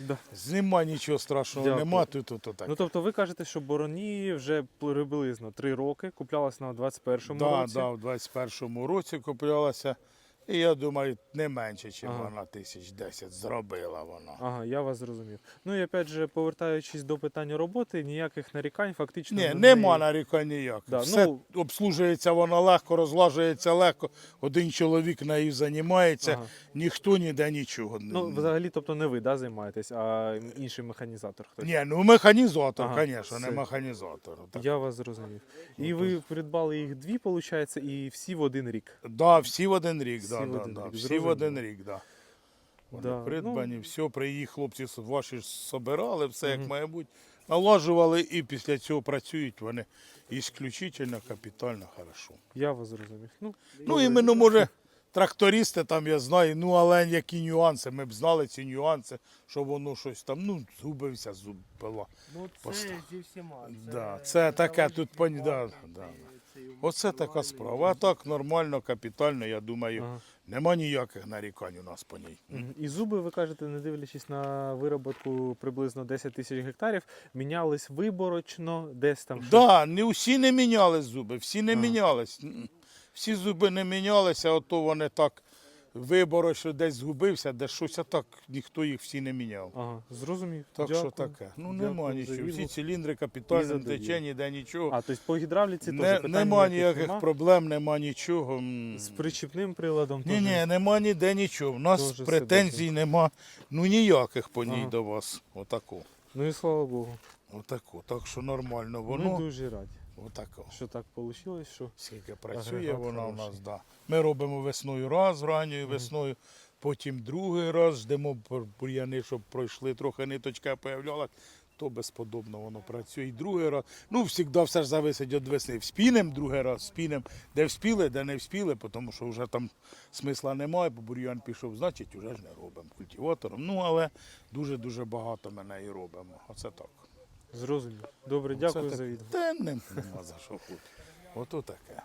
Да. Нема нічого страшного, Дякую. нема тут, тут так. Ну тобто ви кажете, що бороні вже приблизно 3 роки, куплялась на 21-му да, році. да, в 21-му році куплялася. І я думаю, не менше, ніж Ага. вона тисяч 10 зробила вона. Ага, я вас зрозумів. Ну і опять же, повертаючись до питання роботи, ніяких нарікань фактично Ні, до нема нарікань ніяк. Да, Все ну- обслужується вона легко, розлажується легко. Один чоловік нею займається, Ага. ніхто ніде нічого. не- Ну, взагалі, тобто не ви да, займаєтесь, а інший механізатор хтось. Ні, ну механізатор, Ага, звісно, не механізатор. Так. Я вас зрозумів. І ви придбали їх дві, виходить, і всі в один рік. Да, всі в один рік, Всі да, в один да. рік, всі в один рік, да. Вони Да, придбані, ну- все, приїхали хлопці ваші ж собирали, все як Мгм. має бути. Налажували і після цього працюють вони ісключительно капітально хорошо. Я вас зрозумів. Ну, Ну, іменно, може, трактористи там, я знаю, ну, але які нюанси, ми б знали ці нюанси, що воно щось там, ну, згубився, зуб пила. Ну це Поста- зі всіма. Да, це таке, тут пані- да, да. Оце така справа. А так нормально, капітально, я думаю, Ага. нема ніяких нарікань у нас по ній. І зуби, ви кажете, не дивлячись на вироботку приблизно 10 тисяч гектарів, мінялись виборочно, десь там. Так, Да, не усі не міняли зуби, всі не Ага. мінялись. Всі зуби не мінялися, ото вони так вибори, що десь згубився, де щось, а так ніхто їх всі не міняв. Ага, зрозумів. Так Дякую. що таке. Ну Дякую нема за нічого. Всі циліндри І капітально за не тече, ніде нічого. А, тобто по гідравліці Не, теж питань нема ніяких нема? проблем, нема нічого. М. З причіпним приладом Ні, теж? ні, нема ніде нічого. У нас Дуже претензій нема. Ну ніяких по ній Ага. до вас. Отако. Ну і слава Богу. Отако. Так що нормально Ми дуже раді, Отако. що так вийшло, що Скільки працює вона у нас, да. Ми робимо весною раз, ранньою весною, потім другий раз, ждемо бур'яни, щоб пройшли, трохи ниточка появлялась, то безподобно воно працює. І другий раз. Ну, завжди все ж зависить від весни. Вспінем другий раз, вспінем, де вспіли, де не вспіли, тому що вже там смисла немає, бо бур'ян пішов, значить, вже ж не робимо культиватором. Ну, але дуже-дуже багато ми неї робимо. Оце так. Зрозумів. Добре, дякую за відео. Та не- нема за що хоч. Ото таке.